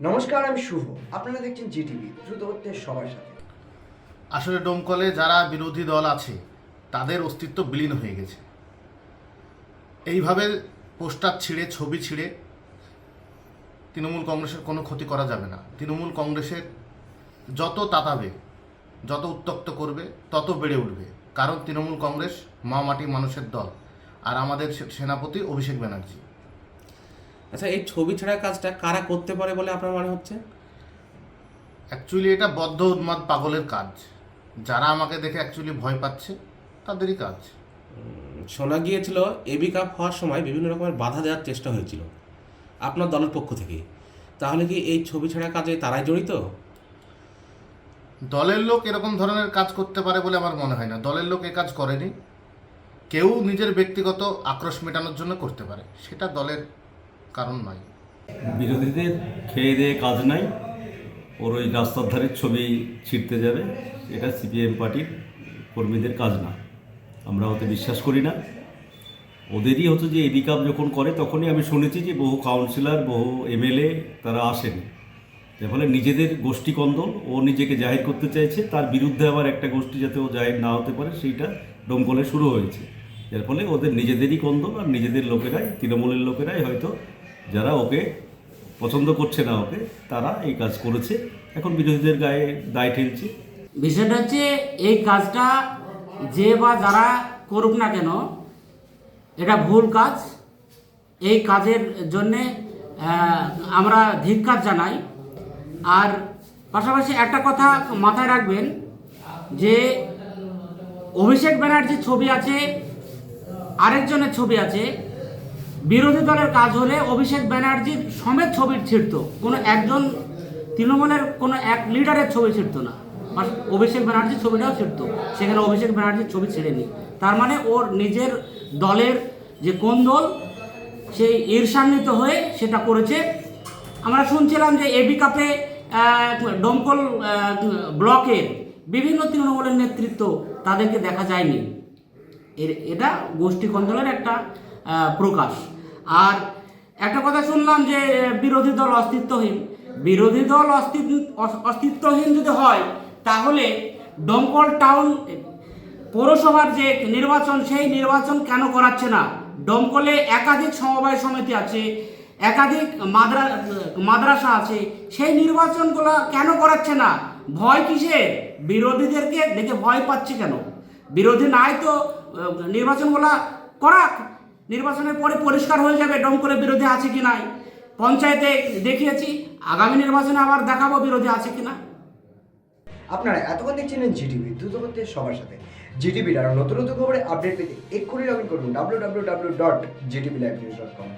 নমস্কার, আমি শুভ। আপনারা দেখছেন জিটিভি, দ্রুত হচ্ছে সবার সাথে। আসলে ডোমকলে যারা বিরোধী দল আছে, তাদের অস্তিত্ব বিলীন হয়ে গেছে। এইভাবে পোস্টার ছিঁড়ে, ছবি ছিঁড়ে তৃণমূল কংগ্রেসের কোনো ক্ষতি করা যাবে না। তৃণমূল কংগ্রেসের যত তাতাবে, যত উত্তক্ত করবে, তত বেড়ে উঠবে। কারণ তৃণমূল কংগ্রেস মা মাটি মানুষের দল। আর আমাদের সেনাপতি অভিষেক ব্যানার্জি। আচ্ছা এই ছবি ছাড়া কাজটা কারা করতে পারে বলে আপনার মনে হচ্ছে? অ্যাকচুয়ালি এটা বদ্ধ উন্মাদ পাগলের কাজ। যারা আমাকে দেখে অ্যাকচুয়ালি ভয় পাচ্ছে তাদেরই কাজ। শোনা গিয়েছিল এবি কাপ হওয়ার সময় বিভিন্ন রকমের বাধা দেওয়ার চেষ্টা হয়েছিল। আপনার দলের পক্ষ থেকে। তাহলে কি এই ছবি ছাড়া কাজে তারাই জড়িত? দলের লোক এরকম ধরনের কাজ করতে পারে বলে আমার মনে হয় না। দলের লোক এ কাজ করেনি। কেউ নিজের ব্যক্তিগত আক্রোশ মেটানোর জন্য করতে পারে। সেটা দলের কারণ নয় বিরোধীদের খেয়ে দিয়ে কাজ নাই। ওর ওই রাস্তার ধারের ছবি ছিঁড়তে যাবে। এটা সিপিএম পার্টির কর্মীদের কাজ না। আমরা ওতে বিশ্বাস করি না। ওদেরই হচ্ছে যে এবি কাপ যখন করে, তখনই আমি শুনেছি যে বহু কাউন্সিলর বহু এমএলএ তারা আসেন। এর ফলে নিজেদের গোষ্ঠী কন্দল, ও নিজেকে জাহির করতে চাইছে। তার বিরুদ্ধে আবার একটা গোষ্ঠী যাতে ও জাহির না হতে পারে, সেইটা ডোমকলে শুরু হয়েছে। এর ফলে ওদের নিজেদেরই কন্দল আর নিজেদের লোকেরাই, তৃণমূলের লোকেরাই হয়তো যারা ওকে পছন্দ করছে না ওকে, তারা এই কাজ করেছে। এখন বিরোধীদের গায়ে দায় ঠেলছে। বিষয়টা হচ্ছে, এই কাজটা যে বা যারা করুক না কেন, এটা ভুল কাজ। এই কাজের জন্যে আমরা ধিক্কার জানাই। আর পাশাপাশি একটা কথা মাথায় রাখবেন, যে অভিষেক ব্যানার্জির ছবি আছে, আরেকজনের ছবি আছে বিরোধী দলের কাজ হলে অভিষেক ব্যানার্জির সমেত ছবি ছিঁড়ত। কোনো একজন তৃণমূলের কোনো এক লিডারের ছবি ছিঁড়ত না। অভিষেক ব্যানার্জির ছবিটাও ছিঁড়ত। সেখানে অভিষেক ব্যানার্জির ছবি ছেড়েনি। তার মানে ওর নিজের দলের যে কোন দল, সেই ঈর্ষান্বিত হয়ে সেটা করেছে। আমরা শুনছিলাম যে এবি কাপে ডোমকল ব্লকের বিভিন্ন তৃণমূলের নেতৃত্ব তাদেরকে দেখা যায়নি। এর, এটা গোষ্ঠী কন্দলের একটা প্রকাশ। আর একটা কথা শুনলাম যে বিরোধী দল অস্তিত্বহীন। বিরোধী দল অস্তিত্ব, অস্তিত্বহীন যদি হয়, তাহলে ডমকল টাউন, পৌরসভার যে নির্বাচন, সেই নির্বাচন কেন করাচ্ছে না? ডমকলে একাধিক সমবায় সমিতি আছে, একাধিক মাদ্রা, মাদ্রাসা আছে, সেই নির্বাচনগুলো কেন করাচ্ছে না? ভয় কিসের? বিরোধীদেরকে দেখে ভয় পাচ্ছে কেন? বিরোধী নাই তো নির্বাচনগুলা করাক। নির্বাচনের পরে পরিষ্কার হয়ে যাবে ডমকলে বিরোধী আছে কি নাই। পঞ্চায়েতে দেখিয়েছি, আগামী নির্বাচনে আবার দেখাবো বিরোধী আছে কি না। আপনারা এতক্ষণ দেখছিলেন জিটিভি দ্রুত সবার সাথে। জিটিভির আরও নতুন নতুন খবরে আপডেট পেতে এক্ষুনি লগ ইন করুন W W W dot Zee TV news dot com